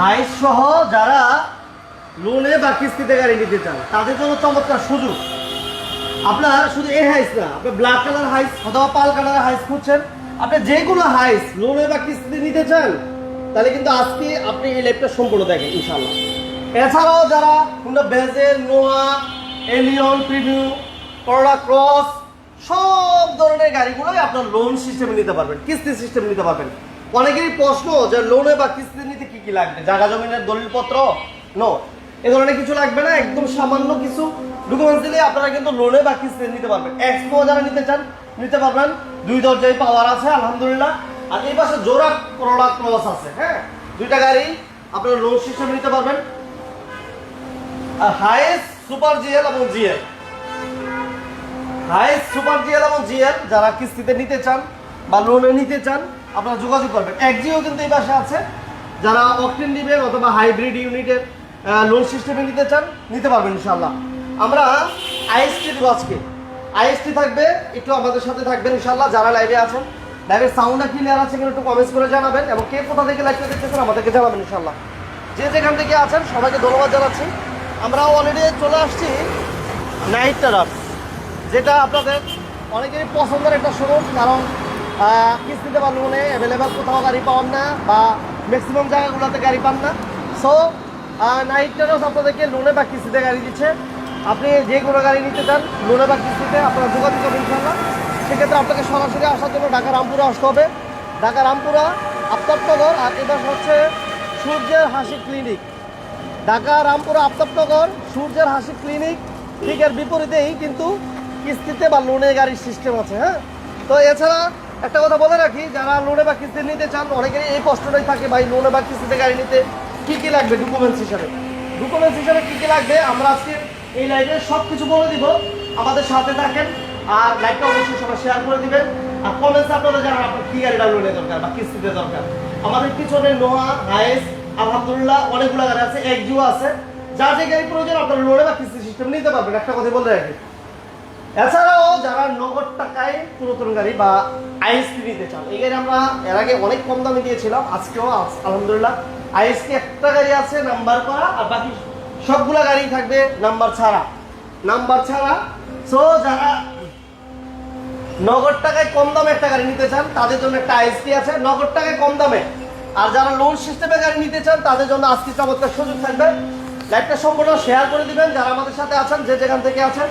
হাইস সহ যারা লোনে বা কিস্তিতে গাড়ি নিতে চান, তাদের জন্য চমৎকার সুযোগ। আপনার শুধু এই হাইস না, আপনি ব্ল্যাক কালার হাইস অথবা পাল কালারের হাইস খুঁজছেন, আপনি যে কোনো হাইস লোনে বা কিস্তিতে নিতে চান, তাহলে কিন্তু আজকে আপনি এই লাইফটা সম্পূর্ণ দেখেন ইনশাল্লাহ এছাড়াও যারা Honda, Vezel, Noah, Allion Premio Corolla Cross, সব ধরনের গাড়িগুলোই আপনার লোন সিস্টেমে নিতে পারবেন, কিস্তি সিস্টেমে নিতে পারবেন। অনেকেরই প্রশ্ন যে লোনে বা কিস্তি নিতে কি কি লাগবে? জায়গা জমিনের দলিলপত্র? নো এ ধরনের কিছু লাগবে না, একদম সামান্য কিছু ডকুমেন্টস দিলে আপনারা কিন্তু লোনে বা কিস্তি নিতে পারবেন। এক্সপো যারা নিতে চান, নিতে পারবেন। দুই দরজায় পাওয়ার আছে, আলহামদুলিল্লাহ। আর এই পাশে জোড়া করোলা ক্রস আছে হ্যাঁ? দুইটা গাড়ি আপনারা লোন সিস্টেমে নিতে পারবেন। আর সুপার জিএল এবং জিএল হাইস সুপার জিএল এবং জিএল যারা কিস্তিতে নিতে চান বা লোনে নিতে চান আপনারা যোগাযোগ করবেন। একজিও কিন্তু এই পাশে আছে। যারা অকটেন নেবেন অথবা হাইব্রিড ইউনিটের লোন সিস্টেমে নিতে চান, নিতে পারবেন ইনশাল্লাহ আমরা আইএসটি দেবো আজকে। আইএসটি থাকবে, একটু আমাদের সাথে থাকবেন ইনশাল্লাহ যারা লাইভে আছেন। লাইভের সাউন্ডটা ক্লিয়ার আছে কিনা একটু কমেন্টস করে জানাবেন এবং কে কোথা থেকে লাইভটা দেখতেছেন আমাদেরকে জানাবেন ইনশাল্লাহ যে যেখান থেকে আছেন, সবাইকে ধন্যবাদ জানাচ্ছি। আমরা অলরেডি চলে আসছি নাইট টারাস যেটা আপনাদের অনেকেরই পছন্দের একটা শোরুম কারণ কিস্তিতে বা লোনে অ্যাভেলেবেল কোথাও গাড়ি পাওয়ান না বা ম্যাক্সিমাম জায়গাগুলোতে গাড়ি পান না। সো নাইট টারাস আপনাদেরকে লোনে বা কিস্তিতে গাড়ি দিচ্ছে। আপনি যে কোনো গাড়ি নিতে চান লোনে বা কিস্তিতে আপনারা যোগাযোগ করবেন ইনশাল্লাহ সেক্ষেত্রে আপনাকে সরাসরি আসার জন্য ঢাকা রামপুরে আসতে হবে। ঢাকা রামপুরা, আফতাবনগর আর এবার হচ্ছে সূর্যের হাসি ক্লিনিক ঢাকা রামপুরা, আফতাবনগর, সূর্যের হাসি ক্লিনিক ঠিক এর বিপরীতেই কিন্তু কিস্তিতে বা লোনে গাড়ির সিস্টেম আছে হ্যাঁ? তো এছাড়া একটা কথা বলে রাখি, যারা লোনে বা কিস্তি নিতে চান, অনেকেরই এই কষ্টটাই থাকে, ভাই লোনে বা কিস্তিতে গাড়ি নিতে কি কি লাগবে ডকুমেন্টস হিসাবে? ডকুমেন্টস হিসাবে কি কি লাগবে? আমরা আজকে এই লাইভে সব কিছু বলে দিব। আমাদের সাথে থাকেন আর লাইভটা অবশ্যই সবাই শেয়ার করে দিবেন। আর কমেন্টস আপনারা জানান আপনার কি গাড়িটা লোনে দরকার বা কিস্তিতে দরকার। আমাদের পিছনে নোহা হায়েস আলহামদুলিল্লাহ অনেকগুলো গাড়ি আছে একজুও আছে। যা যে গাড়ি প্রয়োজন আপনারা লোনে বা কিস্তি সিস্টেম নিতে পারবেন। একটা কথা বলে রাখি এছাড়াও যারা নগদ টাকায় পুরাতন গাড়ি বা আইএসটি নিতে চান, এই গাড়ি আমরা এর আগে অনেক কম দামে দিয়েছিলাম, আজকেও আজ- আলহামদুলিল্লাহ। আইএসটি একটা গাড়ি আছে, নাম্বার করা, আর বাকি সবগুলা গাড়ি থাকবে নাম্বার ছাড়া। নাম্বার ছাড়া সো যারা নগদ টাকায় কম দামে একটা গাড়ি নিতে চান, তাদের জন্য একটা আইএসটি আছে, নগদ টাকায় কম দামে। আর যারা লোন সিস্টেমে গাড়ি নিতে চান, তাদের জন্য আজকে চমৎকার সুযোগ থাকবে। লাইভটা সম্পূর্ণ শেয়ার করে দিবেন, যারা আমাদের সাথে আছেন, যে যেখান থেকে আছেন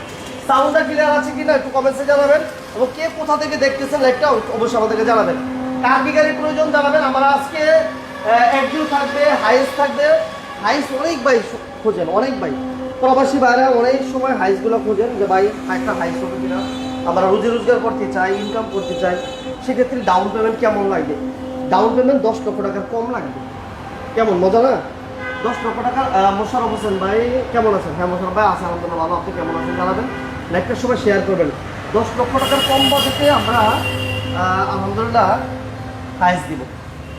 সাউন্ডটা ক্লিয়ার আছে কিনা একটু কমেন্টসে জানাবেন এবং কে কোথা থেকে দেখতেছেন লাইভটা অবশ্যই আমাদেরকে জানাবেন। কার কি গাড়ির প্রয়োজন জানাবেন, আমরা আজকে একজিও থাকবে হাইস থাকবে। হাইস অনেক ভাই খোঁজেন, অনেক ভাই। প্রবাসী ভাইরা অনেক সময় হাইসগুলো খোঁজেন যে ভাই একটা হাইস হবে কিনা। আমরা রুজি রোজগার করতে চাই ইনকাম করতে চাই, সেক্ষেত্রে ডাউন পেমেন্ট কেমন লাগবে? ডাউন পেমেন্ট দশ লক্ষ টাকার কম লাগবে। কেমন, মজা না? দশ লক্ষ টাকা মোশারফ হোসেন ভাই, কেমন আছেন? হ্যাঁ মোশারফ ভাই আছে আলহামদুলিল্লাহ, ভালো। আপনি কেমন আছেন জানাবেন? লাইভটার সবাই শেয়ার করবেন। দশ লক্ষ টাকার কম বাজেটে আমরা আলহামদুলিল্লাহ হাইস দিব।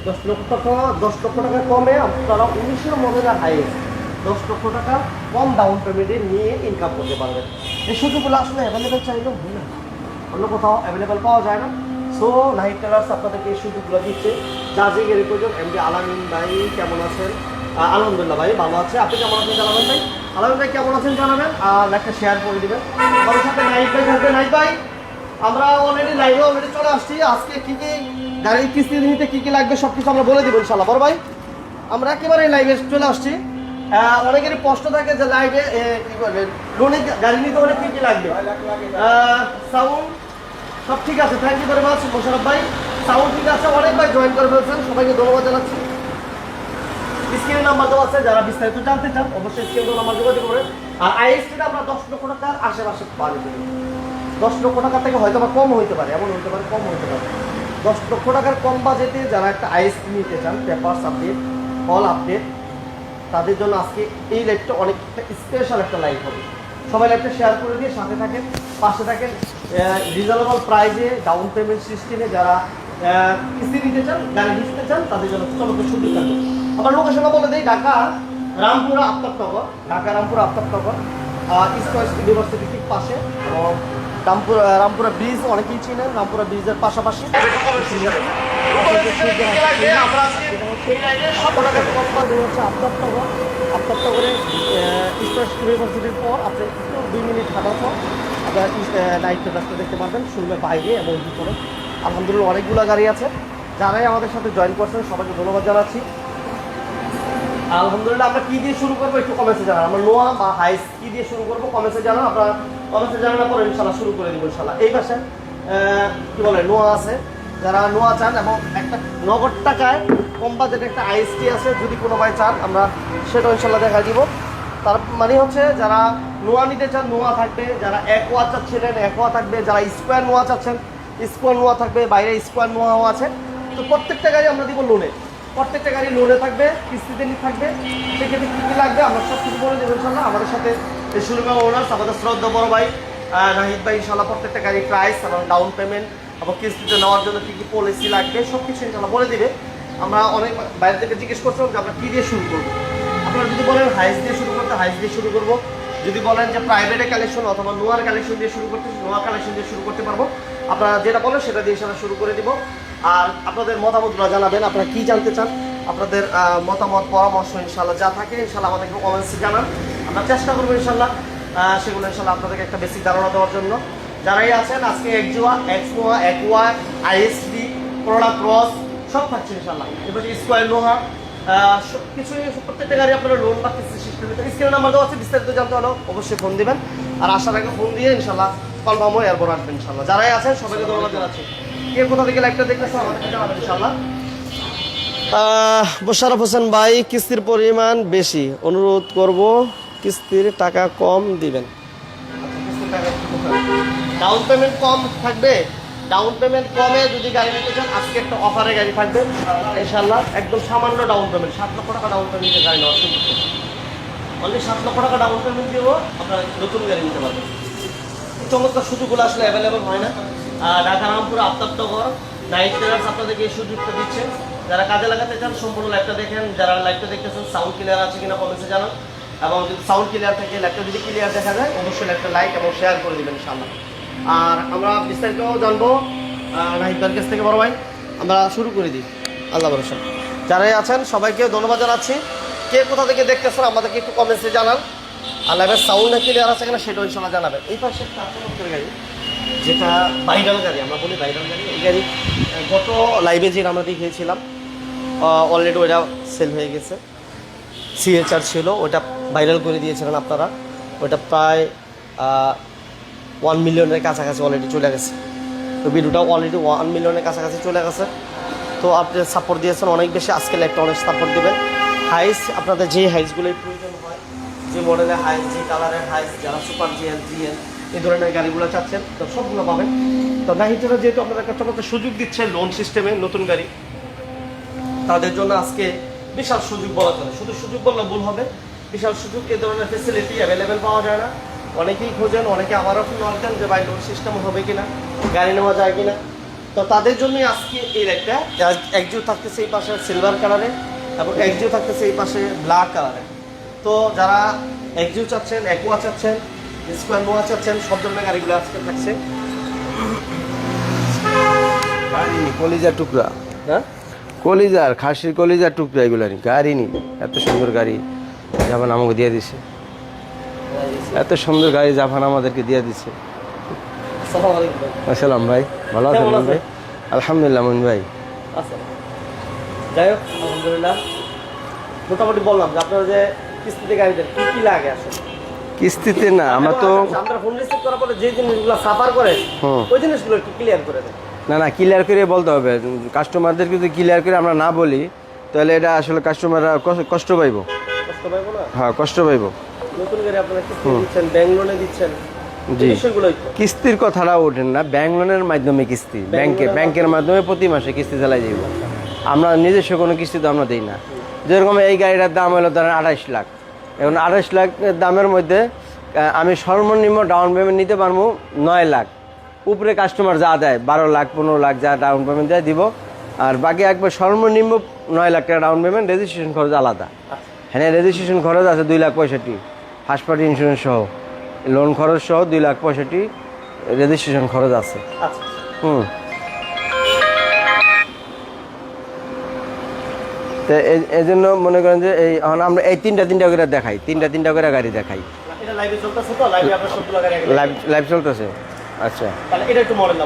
দশ লক্ষ টাকা, দশ লক্ষ টাকা কমে আপনারা উনিশের মডেলের হাইস দশ লক্ষ টাকা কম ডাউন পেমেন্টে নিয়ে ইনকাম করতে পারবেন। এই সুযোগগুলো আসলে অ্যাভেলেবেল চাইলেও হয় না। অন্য কোথাও অ্যাভেলেবেল পাওয়া যায় না। সো নাইট টেলার্স আপনাদেরকে এই সুযোগগুলো দিচ্ছে। যা যে গেলে প্রয়োজন এমডি আলামিন ভাই কেমন আছেন? আলহামদুলিল্লাহ ভাই ভালো আছে। আপনি কেমন আছেন জানাবেন ভাই? আলামিন ভাই কেমন আছেন জানাবেন? আর একটা শেয়ার করে দিবেন। আমাদের সাথে নাইট ভাই থাকবে। নাইট ভাই, আমরা অলরেডি লাইভে অলরেডি চলে আসছি। আজকে কি কি গাড়ির কিস্তি নিতে কি কি লাগবে সব কিছু আমরা বলে দিব ইনশাল্লাহ বড় ভাই, আমরা একেবারে লাইভে চলে আসছি। অনেকেরই প্রশ্ন থাকে যে লাইভে কি করবে লোনে গাড়ি নিতে হলে কি কি লাগবে? সাউন্ড সব ঠিক আছে। Thank you very much Mosharraf ভাই। সাউন্ড ঠিক আছে? অনেক ভাই জয়েন করে ফেলছেন। সবাইকে ধন্যবাদ জানাচ্ছি। স্ক্রিনের নাম্বার দেওয়া আছে, যারা বিস্তারিত জানতে চান, অবশ্যই স্ক্রিনের নাম্বার যোগাযোগ করে। আর আইএসটিটা আমরা দশ লক্ষ টাকার আশেপাশে পারি। দশ লক্ষ টাকা থেকে হয়তো বা কম হইতে পারে, এমন হইতে পারে কম হইতে পারে। দশ লক্ষ টাকার কম বাজেটে যারা একটা আইএসটি নিতে চান, পেপারস আপডেট কল আপডেট, তাদের জন্য আজকে এই লাইভটা অনেক স্পেশাল একটা লাইভ হবে। সবাই লাইভটা শেয়ার করে দিয়ে সাথে থাকেন, পাশে থাকেন রিজনেবল প্রাইজে ডাউন পেমেন্ট সিস্টেমে যারা কিস্তি নিতে চান, গাড়ি নিতে চান, তাদের জন্য চমৎকার সুযোগ থাকবে। আবার লোকেশনটা বলে দিই, Dhaka Rampura Aftabnagar. Dhaka Rampura Aftabnagar East West University ঠিক পাশে। এবং রামপুরা রামপুরা ব্রিজ অনেকেই চিনেন, রামপুরা ব্রিজের পাশাপাশি। ইউনিভার্সিটির পর দুই মিনিট দেখতে বাইরে এবং আলহামদুলিল্লাহ, অনেকগুলো গাড়ি আছে। যারাই আমাদের সাথে জয়েন করছেন, সবাইকে ধন্যবাদ জানাচ্ছি। আলহামদুলিল্লাহ, আমরা কি দিয়ে শুরু করব একটু কমেন্টে জানান। আমরা নোয়া বা হাইস কি দিয়ে শুরু করব কমেন্টে জানান আপনারা কমেন্টে জানানোর পরে ইনশাল্লাহ শুরু করে দিব ইনশাল্লাহ এই পাশে কি বলে, নোয়া আছে। যারা নোয়া চান এবং একটা নগদ টাকায় কম বাজেট একটা আইএসটি আছে, যদি কোনো ভাই চান, আমরা সেটা ইনশাল্লাহ দেখা দিব। তার মানে হচ্ছে, যারা নোয়া নিতে চান, নোয়া থাকবে। যারা একোয়া চাচ্ছিলেন একোয়া থাকবে। যারা স্কোয়ার নোয়া চাচ্ছেন স্কোয়ার নোয়া থাকবে। বাইরে স্কোয়ার নোয়াও আছে। তো প্রত্যেকটা গাড়ি আমরা দিব লোনে প্রত্যেকটা গাড়ি লোনে থাকবে, কিস্তিতে নিয়ে থাকবে। সেক্ষেত্রে কী কী লাগবে আমরা সব কিছু বলে দেবো ইনশাল্লাহ আমাদের সাথে শুরুমা ওনার্স আমাদের শ্রদ্ধা বড় ভাই নাহিদ ভাই ইনশাল্লাহ প্রত্যেকটা গাড়ি প্রাইস এবং ডাউন পেমেন্ট এবং কিস্তিতে নেওয়ার জন্য কী কী পলিসি লাগবে সব কিছু ইনশাল্লাহ বলে দেবে। আমরা অনেক বাইরে থেকে জিজ্ঞেস করছিলাম যে আমরা কী দিয়ে শুরু করব। আপনারা যদি বলেন হাইস দিয়ে শুরু করতে হাইস দিয়ে শুরু করব। যদি বলেন যে প্রাইভেটে কালেকশন অথবা নোয়ার কালেকশন দিয়ে শুরু করতে নোয়া কালেকশন দিয়ে শুরু করতে পারব। আপনারা যেটা বলেন সেটা দিয়ে ইনশাল্লাহ শুরু করে দিব। আর আপনাদের মতামতগুলো জানাবেন, আপনারা কি জানতে চান? আপনাদের মতামত, পরামর্শ ইনশাল্লাহ যা থাকে ইনশাল্লাহ আমাদেরকে কমেন্টসে জানান। আমরা চেষ্টা করব ইনশাল্লাহ সেগুলো ইনশাল্লাহ আপনাদেরকে একটা বেসিক ধারণা দেওয়ার জন্য। যারাই আছেন, আজকে একজোয়া এক্সমোয়া একোয়া আইএসডি করোনা ক্রস সব থাকছে ইনশাল্লাহ এবার স্কোয়ার সব কিছুই প্রত্যেকটা গাড়ি আপনারা লোন বা কিস্তি সিস্টেম স্ক্রিনে নাম্বার দেওয়া আছে, বিস্তারিত জানতে হলেও অবশ্যই ফোন দিবেন। আর আসার আগে ফোন দিয়ে ইনশাল্লাহ কনফার্ম হয়ে এরপর আসবেন ইনশাল্লাহ যারাই আছেন, সবাইকে ধন্যবাদ জানাচ্ছি। কে কোথা থেকে লাইভটা দেখতেছো? আমাদেরকে জানাবেন ইনশাল্লাহ মোশারফ হোসেন ভাই কিস্তির পরিমাণ বেশি। অনুরোধ করব কিস্তির টাকা কম দিবেন। ডাউন পেমেন্ট কম থাকবে। ডাউন পেমেন্ট কমে যদি গাড়ি নিতে চান আজকে একটা অফারে গাড়ি থাকবে। ইনশাল্লাহ একদম সামান্য ডাউন পেমেন্ট সাত লক্ষ টাকা ডাউন পেমেন্টে গাড়ি নেওয়ার সুযোগ অনলি সাত লক্ষ টাকা ডাউন পেমেন্ট দিয়েও আপনারা নতুন গাড়ি নিতে পারবেন। চমৎকার সুযোগগুলো আসলে অ্যাভেলেবল হয় না। আর ঢাকা রামপুর আফতাবনগর নাইট ট্রেলার্স আপনাদেরকে এই সুযোগটা দিচ্ছে। যারা কাজে লাগাতে চান সম্পূর্ণ লাইভটা দেখেন। যারা লাইভটা দেখতেছেন সাউন্ড ক্লিয়ার আছে কিনা কমেন্টে জানান। এবং যদি সাউন্ড ক্লিয়ার থাকে লাইভটা যদি ক্লিয়ার দেখা যায় অবশ্যই লাইভটা লাইক এবং শেয়ার করে দেবেন ইনশাআল্লাহ। আর আমরা বিস্তারিত জানব আহ, নাহিদ কাছ থেকে বড় ভাই। আমরা শুরু করে দিই। আল্লাহ ভরসা। যারাই আছেন সবাইকে ধন্যবাদ জানাচ্ছি। কে কোথা থেকে দেখতেছেন আমাদেরকে একটু কমেন্টসে জানান। আর লাইভের সাউন্ড ক্লিয়ার আছে কিনা সেটাও ইনশাল্লাহ জানাবেন। এই পাশে একটা চমৎকার গাড়ি যেটা ভাইরাল গাড়ি, আমরা বলি ভাইরাল গাড়ি, এই গাড়ি গত লাইভে যে আমরা দেখিয়েছিলাম অলরেডি ওটা সেল হয়ে গেছে। সিএচআর ছিল ওটা ভাইরাল করে দিয়েছিলেন আপনারা। ওটা প্রায় ওয়ান মিলিয়নের কাছাকাছি অলরেডি চলে গেছে। তো ভিডিওটা অলরেডি ওয়ান মিলিয়নের কাছাকাছি চলে গেছে। তো আপনি সাপোর্ট দিয়েছেন, অনেক বেশি আজকে লাইভটা অনেক সাপোর্ট দেবেন। হাইস আপনাদের যে হাইসগুলোই প্রয়োজন হয়, যে মডেলের হাইস যে কালারের হাইস যারা সুপার জিএল জিএল এই ধরনের গাড়িগুলো চাচ্ছেন, তো সবগুলো পাবেন। তো নাহিটেরা যেহেতু আপনাদের একটা চমৎকার সুযোগ দিচ্ছে লোন সিস্টেমে নতুন গাড়ি, তাদের জন্য আজকে বিশাল সুযোগ বলা চলে। শুধু সুযোগ বললে ভুল হবে, বিশাল সুযোগ এ ধরনের ফেসিলিটি অ্যাভেলেবেল পাওয়া যায় না। অনেকেই খোঁজেন, অনেকে আবারও ফোন দেন যে ভাই লোন সিস্টেম হবে কিনা, গাড়ি নেওয়া যায় কিনা। তো তাদের জন্যই আজকে এই লাইটটা একজিও থাকতেছে এই পাশে সিলভার কালারে এবং একজিও থাকতেছে এই পাশে ব্ল্যাক কালারে তো যারা একজিও চাচ্ছেন একোয়া চাচ্ছেন স্কোয়ার নোয়া চাচ্ছেন সব ধরনের গাড়িগুলো আজকে থাকছে। কলিজার টুকরা। হ্যাঁ? কলিজার খাসির কলিজার টুকরা এগুলো নি গাড়ি নি এত সুন্দর গাড়ি জাপান আমাকে দিয়ে দিছে। এত সুন্দর গাড়ি জাপান আমাদেরকে দিয়ে দিছে। আসসালাম ভাই ভালো আছেন ভাই? আলহামদুলিল্লাহ মন ভাই। আচ্ছা। যাই হোক আলহামদুলিল্লাহ। মোটামুটি বললাম যে আপনারা যে কিস্তিতে গাড়ি দেন কি কি লাগে আসলে? কিস্তিতে না আমরা তো আমরা ফোন রিসিভ করার পরে যে জিনিসগুলো সাফার করে ওই জিনিসগুলো একটু ক্লিয়ার করে দেন। না না ক্লিয়ার করে বলতে হবে। কাস্টমারদেরকে যদি ক্লিয়ার করে আমরা না বলি তাহলে এটা আসলে কাস্টমাররা কষ্ট- পাইব। কষ্ট পাইবো না? হ্যাঁ কষ্ট পাইব। নতুন গাড়ি আপনারা কিস্তি দিচ্ছেন ব্যাংক লোনে দিচ্ছেন জি। কিস্তির কথাটা ওঠেন না ব্যাংক লোনের মাধ্যমে কিস্তি। ব্যাংকে ব্যাংকের মাধ্যমে প্রতি মাসে কিস্তি চালাই যাইব। আমরা নিজস্ব কোনো কিস্তি তো আমরা দিই না। যেরকম এই গাড়িটার দাম হলো ধরেন আঠাইশ লাখ। এখন আড়াইশ লাখ দামের মধ্যে আমি সর্বনিম্ন ডাউন পেমেন্ট নিতে পারব নয় লাখ। উপরে কাস্টমার যা দেয় বারো লাখ পনেরো লাখ যা ডাউন পেমেন্ট দেয় দিব। আর বাকি একবার সর্বনিম্ন নয় লাখ টাকা ডাউন পেমেন্ট রেজিস্ট্রেশন খরচ আলাদা। হ্যাঁ রেজিস্ট্রেশন খরচ আছে দুই লাখ পঁয়ষট্টি। ফার্স্ট পার্টি ইন্স্যুরেন্স সহ। লোন খরচ সহ দুই লাখ পঁয়ষট্টি রেজিস্ট্রেশন খরচ আছে। আচ্ছা। হুম। তো এই- জন্য মনে করেন যে এই আমরা এই তিনটা তিনটা করে দেখাই তিনটা তিনটা করে গাড়ি দেখাই। লাইভে চলতেছে আচ্ছা। এটা একটু মডেল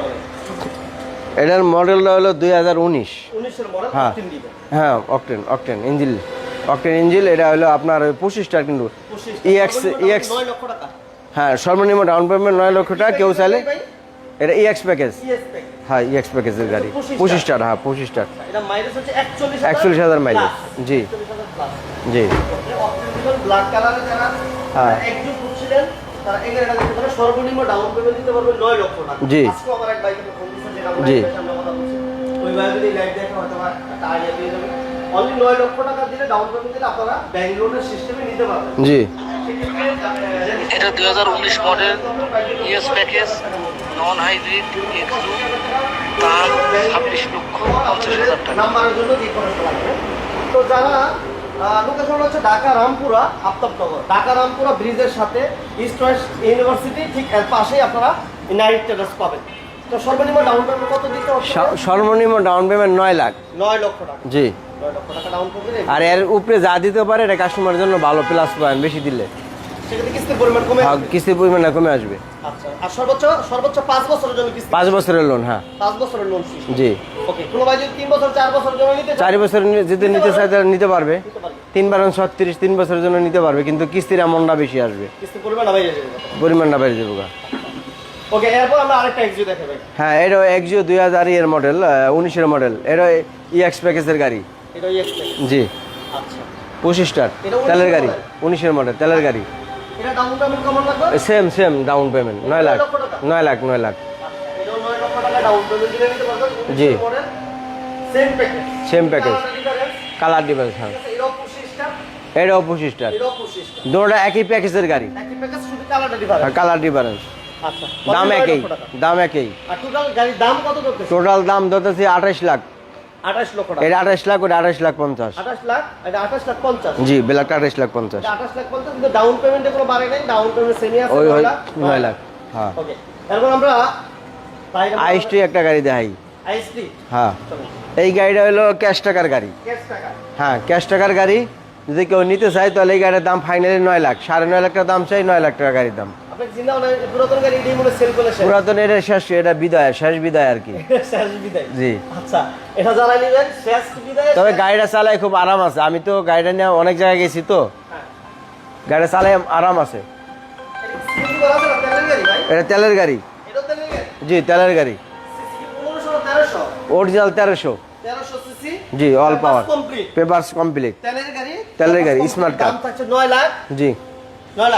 এটার মডেলটা হলো দুই হাজার উনিশ। হ্যাঁ। হ্যাঁ octane octane engine octane engine এটা হলো আপনার পঁচিশটার কিন্তু পঁচিশ EX EX নয় হ্যাঁ সর্বনিম্ন ডাউন পেমেন্ট নয় লক্ষ টাকা। কেউ চাইলে এটা ইএক্স প্যাকেজ ইএস প্যাক হ্যাঁ ইএক্স প্যাকেজের গাড়ি। পঁচিশটা। পঁচিশটার হ্যাঁ মাইলেজ হচ্ছে 41 একচল্লিশ হাজার মাইলেজ জি। জি। হ্যাঁ। একজন খুঁজছিলেন তারা এই গাড়িটা দিতে পারে সর্বনিম্ন ডাউন পেমেন্ট দিতে পারবে 9 লক্ষ টাকা। জি। আমার এক বাইকে ফোন দিয়েছে যে আমরা জি। এর সামনে কথা বলছি। ওই ভাই লাইভ দেখে হয়তো একটা আইডিয়া পেয়ে যাবে। অনলি 9 লক্ষ টাকা দিলে ডাউন পেমেন্ট দিলে আপনারা ব্যাংক লোনের সিস্টেমে নিতে পারবেন। জি। এটা দুই হাজার উনিশ model ES package non hybrid এক্সু দাম ছাব্বিশ লক্ষ পঞ্চাশ হাজার টাকা। নাম্বারের জন্য যে খরচটা লাগবে তো যারা লোকেশন হচ্ছে ঢাকা রামপুরা আফতাবনগর। ঢাকা রামপুরা ব্রিজের সাথে ইস্ট ওয়েস্ট ইউনিভার্সিটি ঠিক এর পাশেই আপনারা নাইট টেরাস পাবেন। তো সর্বনিম্ন ডাউন পেমেন্ট কত দিতে স- সর্বনিম্ন ডাউন পেমেন্ট নয় লাখ। নয় লক্ষ টাকা। জি। নয় লক্ষ টাকা ডাউন পেমেন্ট আর এর উপরে যা দিতে পারে এটা কাস্টমারের জন্য ভালো প্লাস পয়েন্ট বেশি দিলে। কিস্তির পরিমাণ কমে আসবে? কমে আসবে। আচ্ছা আর সর্বোচ্চ সর্বোচ্চ পাঁচ বছরের জন্য কিস্তি পাঁচ বছরের লোন হ্যাঁ। পাঁচ বছরের লোন জি। ওকে কোনো ভাই যদি তিন বছর চার বছরের জন্য নিতে চান চারি বছর যদি নিতে চায় তাহলে নিতে পারবে। তিন বারণ ছত্রিশ তিন বছরের জন্য নিতে পারবে কিন্তু কিস্তির অ্যামাউন্টটা বেশি আসবে। কিস্তির পরিমাণ আবার যাবে। পরিমাণটা বেড়ে যাবে। ওকে এরপর আমরা আরেকটা এক্সিও দেখে হ্যাঁ এটা এক্সিও দুই হাজার এর মডেল উনিশের মডেল এটা ইএক্স প্যাকেজের গাড়ি। এটা ওই জি। আচ্ছা। পঁচিশটার তেলের গাড়ি। উনিশের মডেল তেলের গাড়ি। এটা সেম সেম ডাউন পেমেন্ট নয় লাখ। নয় টাকা? লাখ নয় লাখ। টাকা জি। সেম প্যাকেজ কালার ডিফারেন্স হ্যাঁ। এটাও পঁচিশটা এটাও পঁচিশটার দুটোটা একই প্যাকেজের গাড়ি। কালারটা ডিফারেন্ট কালার ডিফারেন্স আচ্ছা দাম একই দাম একই। টোটাল দাম ধরতেছি আঠাশ লাখ। আঠাশ লক্ষ টাকা। এটা আঠাশ লাখ ওটা আঠাশ লাখ পঞ্চাশ। আঠাশ লাখ এটা আঠাশ লাখ পঞ্চাশ। জি ব্ল্যাকটা আঠাশ লাখ পঞ্চাশ। আঠাশ লাখ পঞ্চাশ কিন্তু ডাউন পেমেন্টে কোনো বাড়ে নেই ডাউন পেমেন্ট সেমি আছে ওই নয় লাখ। হ্যাঁ। ওকে আমরা একটা গাড়ি দেখাই। হ্যাঁ। এই গাড়িটা হলো ক্যাশ টাকার গাড়ি। হ্যাঁ ক্যাশ টাকার গাড়ি। যদি কেউ নিতে চায় তাহলে এই গাড়ির দাম ফাইনালি নয় লাখ। সাড়ে নয় লাখ টাকা দাম চাই নয় লাখ টাকা গাড়ির দাম। পুরাতন শেষ। এটা শেষ এটা বিদায় শেষ বিদায় আর কি। জি। আচ্ছা এটা শেষ বিদায় তবে গাড়িটা চালায় খুব আরাম আছে। আমি তো গাড়িটা নিয়ে অনেক জায়গায় গেছি তো। হ্যাঁ। গাড়িটা চালায় আরাম আছে। এটা তেলের গাড়ি। জি তেলের গাড়ি। অরিজিনাল তেরোশো? জি অল পাওয়ার পেপারস কমপ্লিট তেলের গাড়ি? নয় লাখ। জি।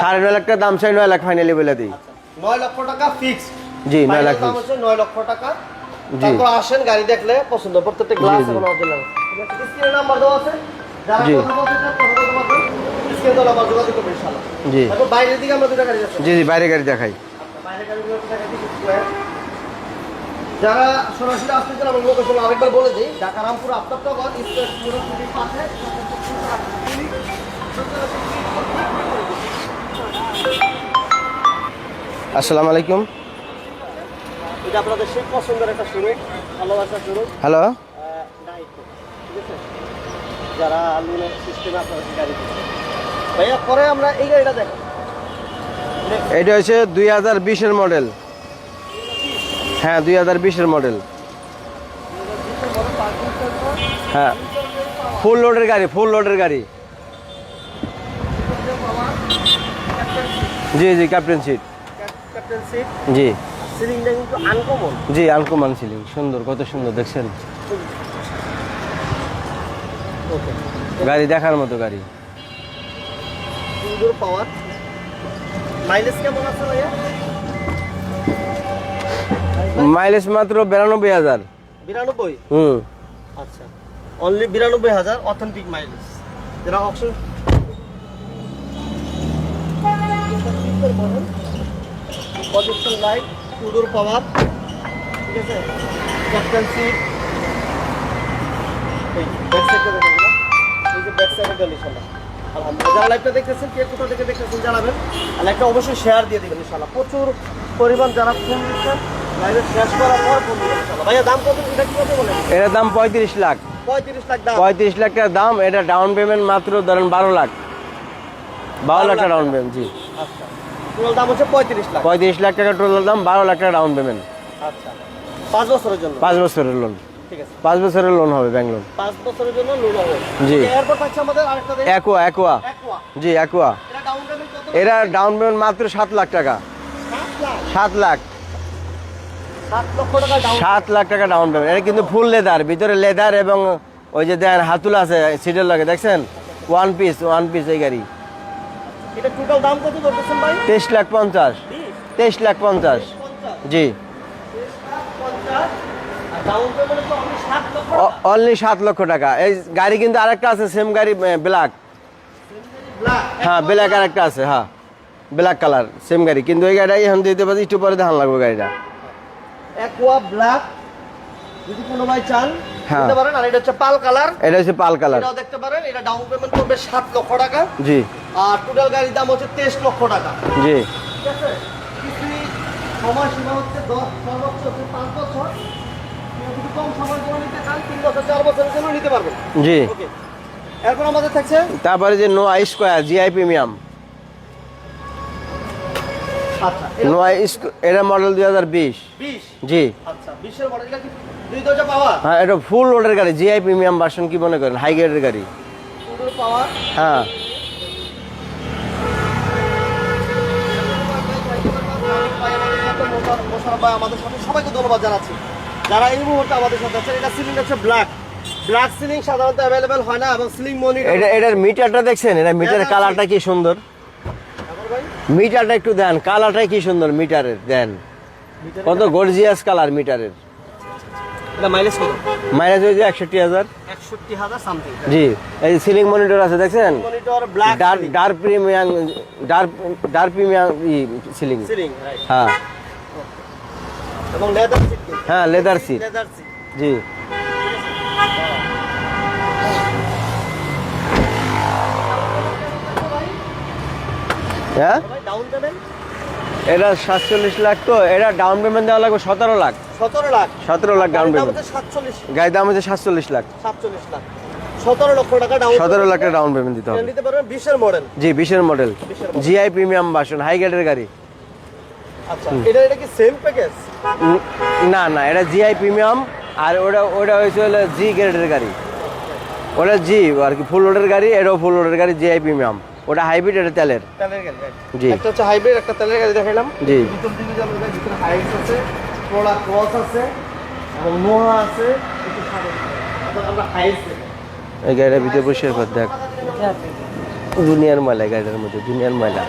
সাড়ে নয় লাখ টাকা দাম চাই নয় লাখ ফাইনালি বলে দিই। আচ্ছা নয় লক্ষ টাকা ফিক্সড জি নয় লাখ। নয় লক্ষ টাকা। জি। তারপর আসেন গাড়ি দেখলে পছন্দ প্রত্যেকটা গ্লাস। এখন অরিজিনাল স্ক্রিনে নাম্বার দেওয়া আছে। যারা জি। কথা বলতে চান কথা বলতে পারবেন। স্ক্রিনে দেওয়া নাম্বার যোগাযোগ করবেন ইনশাআল্লাহ। জি। তারপর বাইরের দিকে আমরা দুটো গাড়ি যাচ্ছি জি জি বাইরে গাড়ি দেখাই। আচ্ছা, বাইরের গাড়িগুলো দেখাই যারা সরাসরি আসতে চান আমার লোকেশন আরেকবার বলে দিই। ঢাকা রামপুর আফতাবনগর স্কোয়ার পাশে। আসসালামু আলাইকুম। এটা আপনাদের সেই পছন্দের একটা শুরু ভালোবাসা শুরু। হ্যালো। ঠিক আছে? যারা লোনের সিস্টেমে আপনারা গাড়ি ভাইয়া পরে আমরা এই গাড়িটা দেখো এটা হচ্ছে দুই হাজার বিশের মডেল হ্যাঁ দুই হাজার বিশের মডেল হ্যাঁ ফুল লোডের গাড়ি ফুল লোডের গাড়ি। জি জি ক্যাপ্টেন সিট ক্যাপ্টেন সিট জি। সিলিংটা কিন্তু আনকমন জি আনকমান সিলিং সুন্দর কত সুন্দর দেখছেন? ওকে গাড়ি দেখার মতো গাড়ি। সুন্দর পাওয়ার মাইলেজ কেমন আছে ভাইয়া? মাইলেজ মাত্র বিরানব্বই হাজার। বিরানব্বই? হুম। আচ্ছা। অনলি বিরানব্বই হাজার অথেন্টিক মাইলেজ যেটা option projection light two door power ঠিক আছে? ক্যাপ্টেন সিট এই ব্যাক সাইডে দেখুন এই যে ব্যাক সাইডের কন্ডিশনটা আলহামদুলিল্লাহ যারা লাইভটা দেখতেছেন কে কোথা থেকে দেখতেছেন জানাবেন। আর লাইভটা অবশ্যই শেয়ার দিয়ে দিবেন ইনশাআল্লাহ। প্রচুর পরিমাণ যারা ফোন দিচ্ছেন লাইভে শেষ করার পর ফোন দিবেন ভাইয়া দাম কত? এটা কি কত বলেন? এটার দাম পঁয়ত্রিশ লাখ। পঁয়ত্রিশ লাখ দাম। পঁয়ত্রিশ লাখ টাকা দাম এটা ডাউন পেমেন্ট মাত্র ধরেন বারো লাখ। বারো লাখ টাকা ডাউন পেমেন্ট জি। আচ্ছা। টোটাল দাম হচ্ছে পঁয়ত্রিশ লাখ। পঁয়ত্রিশ লাখ টাকা টোটাল দাম বারো লাখ টাকা ডাউন পেমেন্ট আচ্ছা। পাঁচ বছরের জন্য? পাঁচ বছরের লোন ঠিক আছে। পাঁচ বছরের লোন হবে ব্যাংক লোন পাঁচ বছরের জন্য লোন হবে। জি। এরপর থাকছে আমাদের আরেকটা অ্যাকোয়া অ্যাকোয়া একোয়া জি অ্যাকোয়া এটা ডাউন পেমেন্ট কত? এরা ডাউন পেমেন্ট মাত্র সাত লাখ টাকা। সাত লাখ? সাত লাখ। সাত লক্ষ টাকা ডাউন সাত লাখ টাকা ডাউন পেমেন্ট এটা কিন্তু ফুল লেদার ভিতরে লেদার এবং ওই যে দেন হাতুল আছে সিটের লাগে দেখছেন? ওয়ান পিস ওয়ান পিস এই গাড়ি। এটা টোটাল দাম কত ধরতেছেন ভাই? তেইশ লাখ পঞ্চাশ। তেইশ? লাখ পঞ্চাশ। জি। অনলি সাত লক্ষ টাকা। এই গাড়ি কিন্তু আরেকটা আছে সেম গাড়ি ব্ল্যাক হ্যাঁ ব্ল্যাক আরেকটা আছে হ্যাঁ। ব্ল্যাক কালার সেম গাড়ি। কিন্তু এই গাড়িটা এখন দিতে পারি একটু পরে ধান লাগবে গাড়িটা। একোয়া ব্ল্যাক যদি কোনো ভাই চান হ্যাঁ। পারেন। আর এটা হচ্ছে পাল কালার। এটা হচ্ছে পাল কালার। এটাও দেখতে পারেন। এটা ডাউন পেমেন্ট করবে লক্ষ টাকা। জি। আর টোটাল গাড়ির দাম হচ্ছে তেইশ লক্ষ টাকা। জি। ঠিক আছে? সময় সীমা হচ্ছে দশ সর্বোচ্চ হচ্ছে পাঁচ বছর। যদি কম সময় জন্য নিতে চান তিন বছর চার বছরের জন্য নিতে পারবেন। জি। ওকে। এরপর আমাদের থাকছে তারপরে যে no I square GI premium. আচ্ছা নো আই এটা মডেল দুই হাজার বিশ। বিশ? জি। আচ্ছা বিশের মডেলটা কি? হ্যাঁ এটা ফুল লোডের গাড়ি জিআই প্রিমিয়াম ভার্সন কি মনে করেন? হাই গ্রেডের গাড়ি। হ্যাঁ আমাদের সাথে সবাইকে ধন্যবাদ জানাচ্ছি। যারা এই মুহূর্তে আমাদের সাথে আছেন এটা সিলিং হচ্ছে ব্ল্যাক ব্ল্যাক সিলিং সাধারণত হয় না এবং সিলিং মনিটর এটা এটার মিটারটা দেখছেন? এটা মিটারের হ্যাঁ, কালারটা কি সুন্দর? মিটারটা একটু দেন। কালারটা কি সুন্দর মিটারের দেন। কত গর্জিয়াস কালার মিটারের এটা মাইলেজ কত? মাইলেজ হয়েছে একষট্টি হাজার। একষট্টি হাজার সামথিং জি এই সিলিং মনিটর আছে দেখছেন? Monitor black dark dark premium dark dark premium ceiling ceiling হ্যাঁ। এবং লেদার সিট হ্যাঁ লেদার সিট লেদার সিট জি। হ্যাঁ? ডাউন পেমেন্ট এটা সাতচল্লিশ লাখ তো এটা ডাউন পেমেন্ট দেওয়া লাগবে সতেরো লাখ। সতেরো লাখ। সতেরো লাখ ডাউন পেমেন্ট সাতচল্লিশ। গাড়ির দাম হচ্ছে সাতচল্লিশ লাখ। সাতচল্লিশ লাখ। সতেরো লক্ষ টাকা ডাউন সতেরো লাখ ডাউন পেমেন্ট দিতে হবে। নিতে পারবেন বিশের মডেল জি বিশের model GI premium version high গ্রেডের গাড়ি। আচ্ছা এটা এটা কি সেম প্যাকেজ না না এটা জিআই প্রিমিয়াম আর ওটা ওটা হয়েছে হলো জি গ্রেডের গাড়ি। ওটা জি আর কি ফুল লোডের গাড়ি এটাও ফুল লোডের গাড়ি জিআই প্রিমিয়াম ওটা হাইব্রিড এটা তেলের। তেলের গাড়ি জি। একটা হচ্ছে হাইব্রিড একটা তেলের গাড়ি দেখাইলাম। জি। ভিতর দিকে যাব ভিতরে আছে ক্রস আছে এবং আছে একটু সাদা অর্থাৎ আমরা এই গাড়িটার ভিতরে কর দেখ। দুনিয়ার এই গাড়িটার মধ্যে দুনিয়ার ময়লা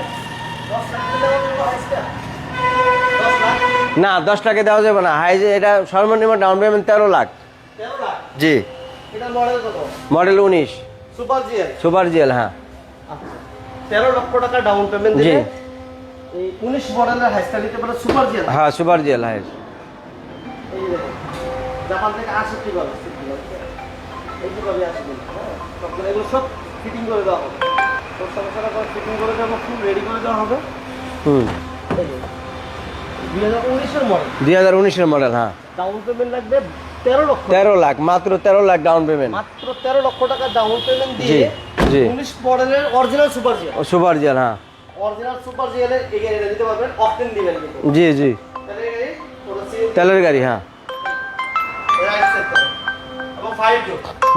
না দশ লাখে দেওয়া যাবে না। হাই এটা সর্বনিম্ন ডাউন পেমেন্ট তেরো লাখ। জি। এটা মডেল কত? মডেল উনিশ। সুপার জিএল সুপার জিএল হ্যাঁ। তেরো লক্ষ টাকা ডাউন পেমেন্ট। দিলে এই উনিশ মডেলের হাইসটা নিতে পারে সুপার জিএল হ্যাঁ সুপার হ্যাঁ এই জাপান থেকে আসে কি বলে এই কি বলে আসে তখন এগুলো সব ফিটিং করে দেওয়া হবে। সব সমস্যাটা করে ফিটিং করে দেওয়া ফুল রেডি করে দেওয়া হবে। হুম। দুই হাজার উনিশের মডেল হ্যাঁ। ডাউন পেমেন্ট লাগবে তেরো লক্ষ। তেরো লাখ মাত্র তেরো লাখ ডাউন পেমেন্ট মাত্র তেরো লক্ষ টাকা ডাউন পেমেন্ট দিয়ে জি। উনিশ মডেলের অরিজিনাল সুপার জিএল ও সুপার জিএল হ্যাঁ। অরিজিনাল সুপার জিএল এর এই গাড়িটা দিতে পারবেন অপটেন দিবেন জি জি। তেলের গাড়ি হ্যাঁ।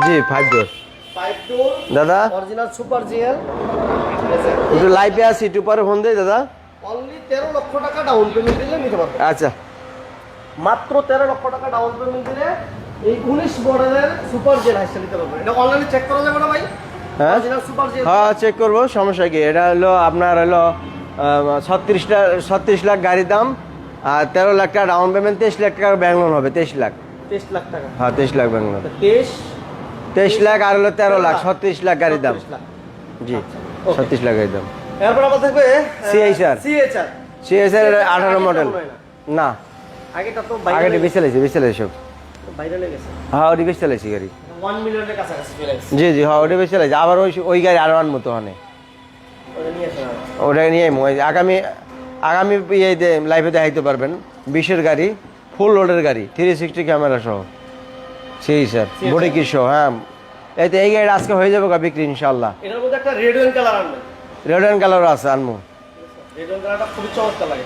জি ফাইভ ডোর দাদা? অরিজিনাল সুপার জিএল একটু লাইভে আসি একটু পরে ফোন দেই দাদা। অনলি তেরো লক্ষ টাকা ডাউন পেমেন্ট দিলে নিতে পারবেন। আচ্ছা। মাত্র তেরো লক্ষ টাকা ডাউন পেমেন্ট দিলে এই উনিশ মডেলের সুপার জেল হাইসটা নিতে পারবেন। এটা অনলাইনে চেক করা যাবে না ভাই। হ্যাঁ? হ্যাঁ চেক করব সমস্যা কি? এটা হলো আপনার হলো ছত্রিশটা ছত্রিশ লাখ গাড়ির দাম আর তেরো লাখ টাকা ডাউন পেমেন্ট তেইশ লাখ টাকা ব্যাংক লোন হবে তেইশ লাখ। তেইশ লাখ টাকা। হ্যাঁ তেইশ লাখ ব্যাংক লোন তেইশ লাখ আর হলো তেরো লাখ ছত্রিশ লাখ গাড়ির দাম। জি ছত্রিশ লাখ গাড়ির দাম। এরপর আবার থাকবে CHR সিএইচআর সিএসআর আঠারো মডেল না। আগেটা তো আগে বাইরে বেশি চালাইছি বেশি চালাইছি সব। বাইরে লেগেছে। হ্যাঁ বেশি চালাইছি গাড়ি। ওয়ান মিলিয়নের কাছাকাছি চলে গেছে জি জি হ্যাঁ ওটা বেশি লাগছে আবার ওই ওই গাড়ি আরও আনব তো মানে ওটা নিয়ে। আগামী আগামী ইয়েতে লাইভে দেখাইতে পারবেন। বিশের গাড়ি ফুল লোডের গাড়ি থ্রি সিক্সটি ক্যামেরা সহ। সেই স্যার বডি কি সহ হ্যাঁ। এই তো এই গাড়ি আজকে হয়ে যাবে গা বিক্রি ইনশাল্লাহ এটার মধ্যে একটা রেড ওয়েন কালার আনবেন। রেড অ্যান্ড কালার আছে আনমু রেড ওয়েন কালারটা খুবই চমৎকার লাগে।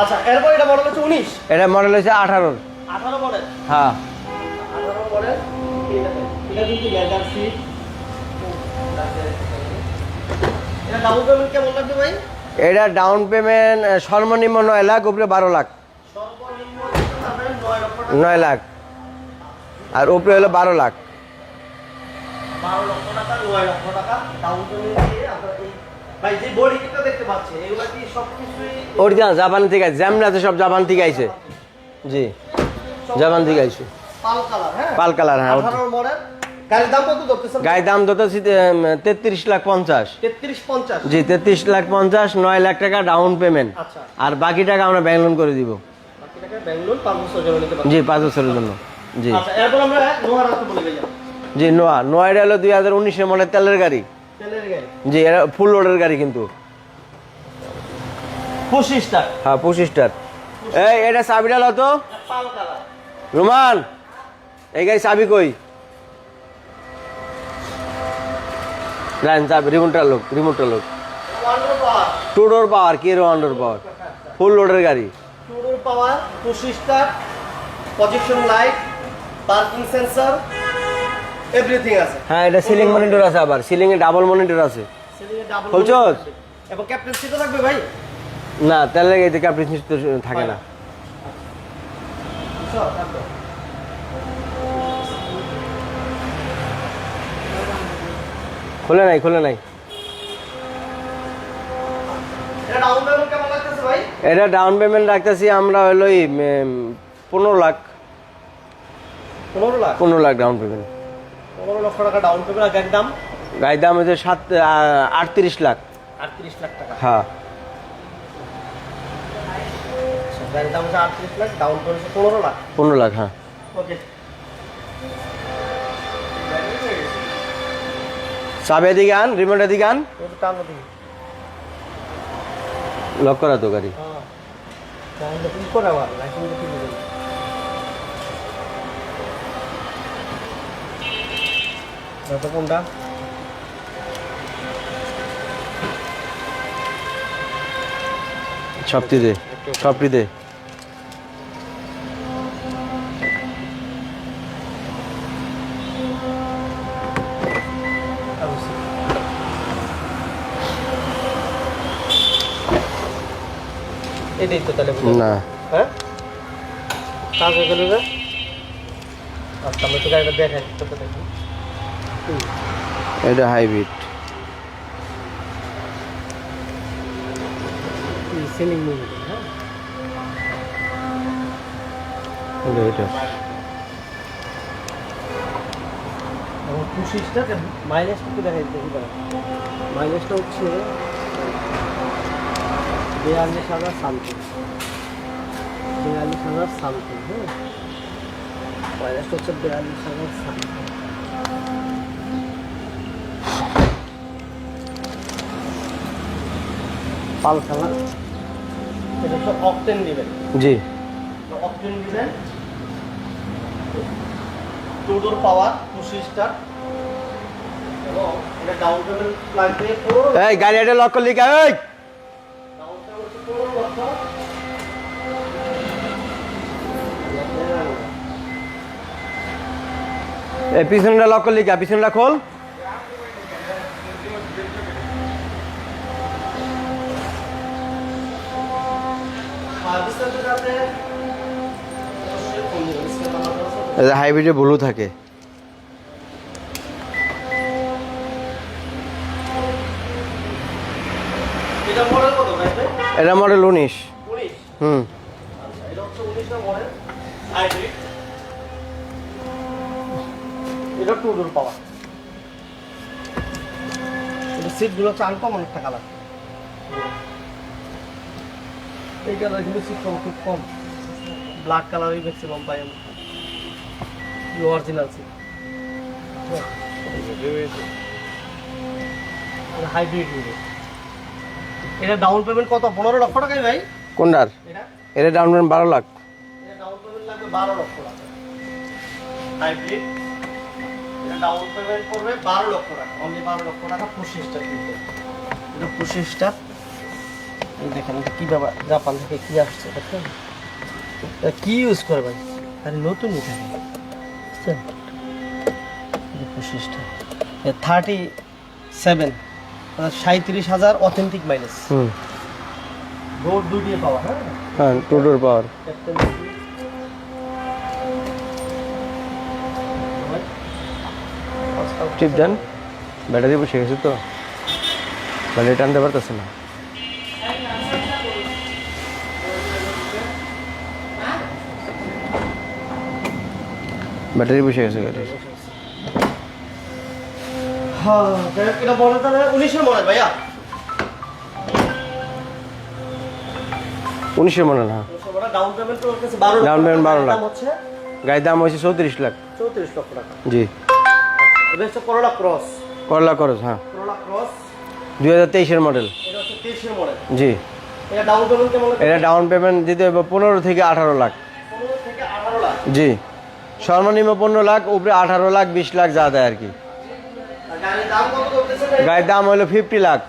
আচ্ছা এরপর এটা মডেল হচ্ছে উনিশ? এটা মডেল হচ্ছে আঠারোর। আঠারো মডেল হ্যাঁ। আঠারো মডেল এটা কিন্তু লেদার সিট এটা ডাউন পেমেন্ট কেমন লাগবে ভাই? এটা ডাউন পেমেন্ট সর্বনিম্ন নয় লাখ উপরে বারো লাখ। নয় লাখ। আর উপরে হলো বারো লাখ। বারো লক্ষ টাকা নয় লক্ষ টাকা ডাউন পেমেন্ট দিয়ে আপনার এই ভাই যে বডি কিটটা দেখতে পাচ্ছেন এগুলো কি সব কিছুই অরিজিনাল জাপান থেকে আছে যেমন আছে সব জাপান থেকে আইছে। জি জাপান থেকে আইছে। পাল কালার হ্যাঁ? পাল কালার হ্যাঁ গাড়ির দাম তো তেত্রিশ লাখ পঞ্চাশ। জি তেত্রিশ লাখ পঞ্চাশ নয় লাখ টাকা ডাউন পেমেন্ট আচ্ছা। আর বাকি টাকা আমরা ব্যাংক লোন করে দিব। জি পাঁচ বছরের জন্য। জি। আচ্ছা জি নোয়া। নোয়াটা হলো দুই হাজার উনিশের মডেল তেলের গাড়ি। জি এটা ফুল লোডের গাড়ি কিন্তু। পঁচিশটা। হ্যাঁ পঁচিশটার। এই এটা চাবিটা লো তো। রুমান এই গাড়ি চাবি কই? লাইন চাবি রিমোটটা লোক রিমোটটা লোক টু ডোর পাওয়ার কে ওয়ান্ডার পাওয়ার ফুল লোডের গাড়ি। টুডোর পাওয়ার পঁচিশটা position light parking sensor everything আছে। হ্যাঁ এটা সিলিং মনিটর আছে আবার সিলিং এ ডাবল মনিটর আছে। ডাবল বলছস? এবং ক্যাপ্টেন থাকবে ভাই? না তেলের গাড়িতে ক্যাপ্টেন সিট থাকে না। খুলে নাই খুলে নাই। এটা ডাউন পেমেন্ট কেমন লাগতেছে ভাই? এটা ডাউন পেমেন্ট রাখতেছি আমরা হলো পনেরো লাখ। পনেরো লাখ? পনেরো লাখ ডাউন পেমেন্ট পনেরো লক্ষ টাকা ডাউন পেমেন্ট গাড়ির দাম? গাড়ির দাম হচ্ছে সাত আটত্রিশ লাখ। আটত্রিশ লাখ টাকা। হ্যাঁ। আচ্ছা, গাড়ির দাম হচ্ছে আটত্রিশ লাখ ডাউন পেমেন্ট পনেরো লাখ। পনেরো লাখ হ্যাঁ। ওকে চাবি দিকে আন রিমোট দিকে আন। লক করা তো গাড়ি। হ্যাঁ। কোনটা। সবটি দে সবটি দে। এটাই তো তাহলে না। হ্যাঁ? কাজ হয়ে গেল আচ্ছা আমি তো গাড়িটা দেখাই কত দেখি। এটা হাইব্রিড। সেলিং মুভি হ্যাঁ? এটা মাইলেজটা একটু দেখাই দেখি মাইলেজটা হচ্ছে বিয়াল্লিশ হাজার সামথিং। বিয়াল্লিশ হাজার সামথিং হ্যাঁ? মাইলেজটা হচ্ছে বিয়াল্লিশ হাজার সামথিং। পাল কালার এটা হচ্ছে অকটেন নেবেন। জি। অকটেন নেবেন। টুডোর পাওয়ার পঁচিশটা। এবং এটা ডাউন পেমেন্ট লাগবে। এই গাড়ি এটা লক করলি কা পিছনটা লক করলি পিছনটা খোল। হাইব্রিডে ব্লু থাকে। এটা মডেল উনিশ। উনিশ? হুম। এটা টু ডোর পাওয়া। এটা সিটগুলো হচ্ছে আনকমন একটা কালার এই কালার কিন্তু সিট কম খুব কম। ব্ল্যাক কালারই ম্যাক্সিমাম পাই আমি। অরিজিনাল সিট হাইব্রিড এটা ডাউন পেমেন্ট কত? পনেরো লক্ষ টাকাই ভাই। কোনটার? এটা? ডাউন পেমেন্ট বারো লাখ। এটা ডাউন পেমেন্ট লাগবে বারো লক্ষ টাকা। হাইব্রিড ডাউন পেমেন্ট করবে বারো লক্ষ টাকা। অনলি বারো লক্ষ টাকা পঁচিশটা কিন্তু এটা পঁচিশটা এই দেখেন এটা কী জাপান থেকে কী আসছে দেখেন। এটা কী ইউজ করে ভাই? আরে নতুনই থাকে বুঝছেন? এটা পঁচিশটা থার্টি সেভেন সাঁত্রিশ হাজার অথেন্টিক মাইলেজ হুম। রোড দিয়ে পাওয়া হ্যাঁ? হ্যাঁ টোটোর পাওয়ার টিপ দেন ব্যাটারি বসে গেছে তো। ব্যাটারি টানতে পারতেছে না। ব্যাটারি বসে গেছে গাড়ির উনিশের ডাউন পেমেন্ট বারো Down payment 12 লাখ। গাড়ির দাম হয়েছে চৌত্রিশ লাখ। চৌত্রিশ লক্ষ টাকা। জি। এটা হচ্ছে করোলা ক্রস করলা খরচ হ্যাঁ। করোলা ক্রস দুই হাজার তেইশের মডেল এটা হচ্ছে তেইশের মডেল জি। এটা ডাউন পেমেন্ট কেমন এটা ডাউন পেমেন্ট দিতে হবে পনেরো থেকে আঠারো লাখ। পনেরো থেকে আঠারো লাখ। জি। সর্বনিম্ন পনেরো লাখ উপরে আঠারো লাখ বিশ লাখ যা দেয় আর কি। গাড়ির দাম হলো ফিফটি লাখ।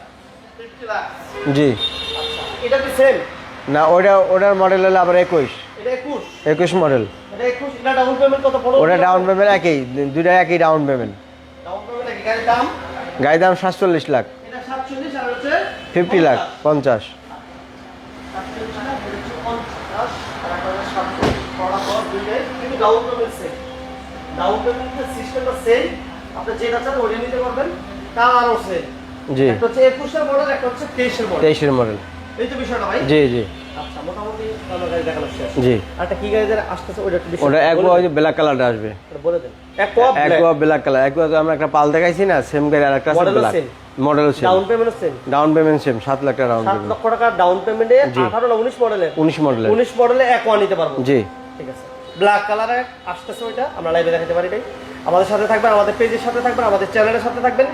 জি। এটা কি সেম না ওটা ওটার মডেল হলো আবার একুশ। একুশ? মডেল একুশ এটা ডাউন পেমেন্ট কত পড়ো ওটা ডাউন পেমেন্ট একই দুইটা একই ডাউন পেমেন্ট গাড়ির দাম? সাতচল্লিশ লাখ। ফিফটি লাখ পঞ্চাশ। সেম জি। তেইশের মডেল তেইশের মডেল এই তো বিষয়টা ভাই? জি জি আচ্ছা মোটামুটি আমার গাড়ি দেখানো শেষ জি। আর একটা কি আসতেছে ওটা একটু ওটা একবার দেন। ব্ল্যাক কালারটা আসবে। ওটা বলে দেন। একবার ব্ল্যাক কালার একবার আমরা একটা পাল দেখাইছি না সেম গাড়ি আর একটা Model black model same down payment same down payment same সাত লাখ টাকা ডাউন সাত পেমেন্ট লক্ষ টাকা ডাউন পেমেন্টে জি। আঠারো না উনিশ মডেলের উনিশ মডেলের উনিশ মডেলে একোয়া নিতে পারব। জি। ঠিক আছে। ব্ল্যাক কালারে আসতেছে ওইটা আমরা লাইভে দেখাতে পারি এটাই আমাদের সাথে থাকবেন আমাদের পেজের সাথে থাকবেন আমাদের চ্যানেলের সাথে থাকবেন।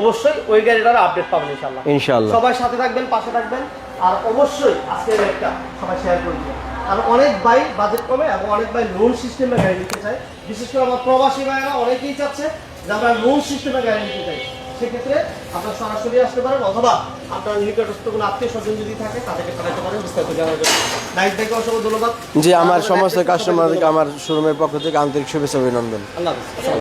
অবশ্যই ওই গাড়িটার আপডেট পাবেন ইনশাল্লাহ ইনশাল্লাহ সবাই সাথে থাকবেন পাশে থাকবেন। আর অবশ্যই আজকের রেটটা সবাই শেয়ার করে দিবেন। কারণ অনেক ভাই বাজেট কমে এবং অনেক ভাই লোন সিস্টেমে গাড়ি নিতে চায়। বিশেষ করে আমার প্রবাসী ভাইয়েরা অনেকেই চাচ্ছে যে আমরা লোন সিস্টেমে গাড়ি নিতে চাই। সেক্ষেত্রে আপনার সরাসরি আসতে পারেন অথবা আপনার নিকটস্থ কোনো আত্মীয় স্বজন যদি থাকে তাদেরকে পাঠাতে পারেন বিস্তারিত জানার জন্য। নাইট ভাইকে অসংখ্য ধন্যবাদ। জি আমার সমস্ত ধন্যবাদ। আমার শোরুমের পক্ষ থেকে আন্তরিক শুভেচ্ছা অভিনন্দন। আল্লাহ